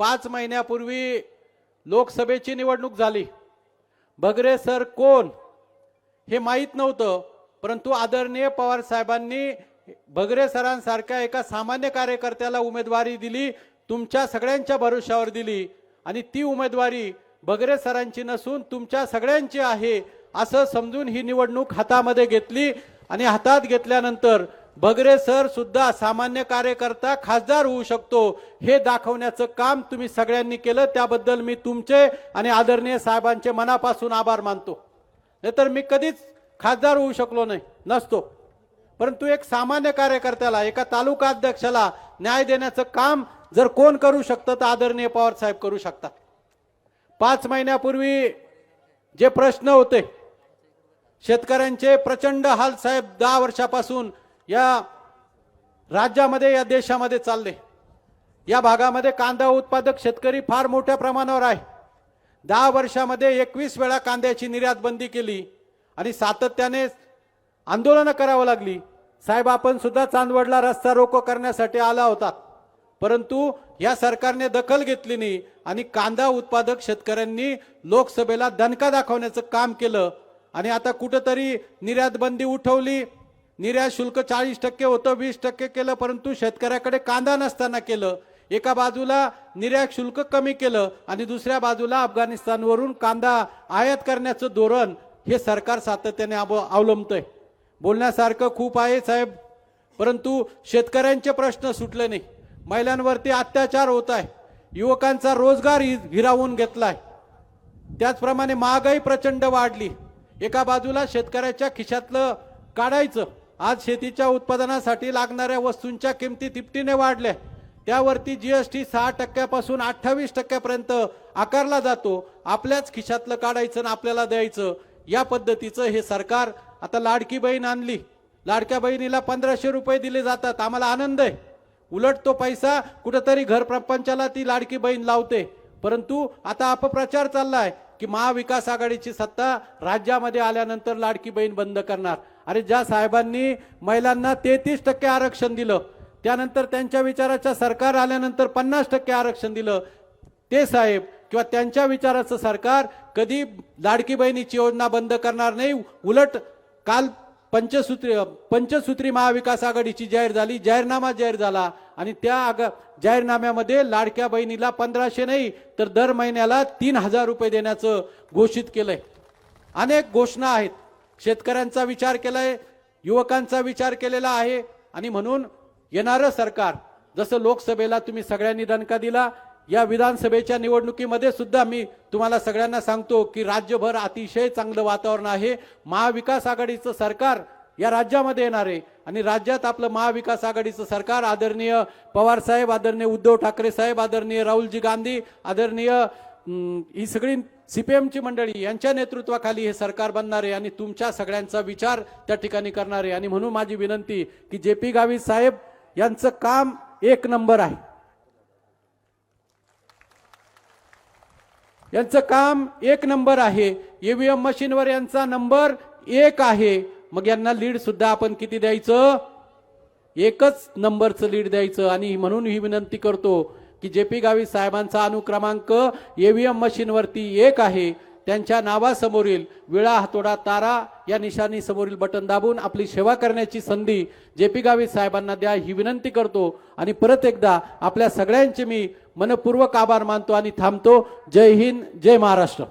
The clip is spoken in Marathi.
पाच महिन्यापूर्वी लोकसभेची निवडणूक झाली. बगरे सर कोण? हे माहीत नव्हतं परंतु आदरणीय पवार साहेबांनी बगरे सरांसारख्या एका सामान्य कार्यकर्त्याला उमेदवारी दिली तुमच्या सगळ्यांच्या भरोश्यावर दिली आणि ती उमेदवारी बगरे सरांची नसून तुमच्या सगळ्यांची आहे असं समजून ही निवडणूक हातामध्ये घेतली आणि हातात घेतल्यानंतर बगरे सर सुद्धा सामान्य कार्यकर्ता खासदार होऊ शकतो. हे दाखवण्याचं काम तुम्ही सगळ्यांनी केलं त्याबद्दल मी तुमचे आणि आदरणीय साहेबांचे मनापासून आभार मानतो. नाहीतर मी कधीच खासदार होऊ शकलो नाही नसतो. परंतु एक सामान्य कार्यकर्त्याला एका तालुका अध्यक्षाला न्याय देण्याचं काम जर कोण करू शकतं तर आदरणीय पवार साहेब करू शकतात. पाच महिन्यापूर्वी जे प्रश्न होते शेतकऱ्यांचे प्रचंड हाल साहेब दहा वर्षापासून या राज्यामध्ये या देशामध्ये चालले. या भागामध्ये कांदा उत्पादक शेतकरी फार मोठ्या प्रमाणावर आहे. दहा वर्षामध्ये एकवीस वेळा कांद्याची निर्यात बंदी केली आणि सातत्याने आंदोलनं करावं लागली. साहेब आपण सुद्धा चांदवडला रस्ता रोको करण्यासाठी आला होता. परंतु या सरकारने दखल घेतली नाही आणि कांदा उत्पादक शेतकऱ्यांनी लोकसभेला दणका दाखवण्याचं काम केलं आणि आता कुठंतरी निर्यात बंदी उठवली. निर्यात शुल्क चाळीस टक्के होतं वीस टक्के केलं परंतु शेतकऱ्याकडे कांदा नसताना केलं. एका बाजूला निर्यात शुल्क कमी केलं आणि दुसऱ्या बाजूला अफगाणिस्तानवरून कांदा आयात करण्याचं धोरण हे सरकार सातत्याने अव अवलंबतंय. बोलण्यासारखं खूप आहे साहेब परंतु शेतकऱ्यांचे प्रश्न सुटले नाही. महिलांवरती अत्याचार होत आहे. युवकांचा रोजगार हिरावून घेतलाय. त्याचप्रमाणे महागाई प्रचंड वाढली. एका बाजूला शेतकऱ्याच्या खिशातलं काढायचं आज शेतीच्या उत्पादनासाठी लागणाऱ्या वस्तूंच्या किमती तिपटीने वाढल्या. त्यावरती जीएसटी सहा टक्क्यापासून अठ्ठावीस टक्क्यापर्यंत आकारला जातो. आपल्याच खिशातलं काढायचं आणि आपल्याला द्यायचं. या पद्धतीचं हे सरकार आता लाडकी बहीण आणली. लाडक्या बहिणीला पंधराशे रुपये दिले जातात. आम्हाला आनंद आहे. उलट तो पैसा कुठंतरी घर प्रपंचाला ती लाडकी बहीण लावते. परंतु आता अपप्रचार चाललाय की महाविकास आघाडीची सत्ता राज्यामध्ये आल्यानंतर लाडकी बहीण बंद करणार. अरे ज्या साहेबांनी महिलांना तेहतीस टक्के आरक्षण दिलं त्यानंतर त्यांच्या विचाराच्या सरकार आल्यानंतर पन्नास टक्के आरक्षण दिलं ते साहेब किंवा त्यांच्या विचाराचं सरकार कधी लाडकी बहिणीची योजना बंद करणार नाही उलट काल पंचसूत्री पंचसूत्री महाविकास आघाडीची जाहीर झाली जाहीरनामा जाहीर झाला आणि त्या आग- जाहीरनाम्यामध्ये लाडक्या बहिणीला पंधराशे नाही तर दर महिन्याला तीन हजार रुपये देण्याचं घोषित केलंय. अनेक घोषणा आहेत. शेतकऱ्यांचा विचार केलाय युवकांचा विचार केलेला आहे. आणि म्हणून येणारं सरकार जसं लोकसभेला तुम्ही सगळ्यांनी दणका दिला या विधानसभेच्या निवडणुकीमध्ये सुद्धा मी तुम्हाला सगळ्यांना सांगतो की राज्यभर अतिशय चांगलं वातावरण आहे. महाविकास आघाडीचं सरकार या राज्यामध्ये येणार आहे. आणि राज्यात आपलं महाविकास आघाडीचं सरकार आदरणीय पवार साहेब आदरणीय उद्धव ठाकरे साहेब आदरणीय राहुलजी गांधी आदरणीय ही सगळी सीपीएमची मंडळी यांच्या नेतृत्वाखाली हे सरकार बनणार आहे आणि तुमच्या सगळ्यांचा विचार त्या ठिकाणी करणार. आहे आणि म्हणून माझी विनंती की जे पी गावी साहेब यांचं काम एक नंबर आहे. यांचं काम एक नंबर आहे. ईव्हीएम मशीनवर यांचा नंबर एक आहे. मग यांना लीड सुद्धा आपण किती द्यायचं? एकच नंबरचं लीड द्यायचं. आणि म्हणून ही विनंती करतो की जे पी गावी साहेबांचा अनुक्रमांक ईव्हीएम मशीनवरती एक आहे त्यांच्या नावासमोरील विळा हातोडा तारा या निशाणीसमोरील बटन दाबून आपली सेवा करण्याची संधी जे पी गावी साहेबांना द्या ही विनंती करतो. आणि परत एकदा आपल्या सगळ्यांचे मी मनपूर्वक आभार मानतो आणि थांबतो. जय हिंद जय महाराष्ट्र.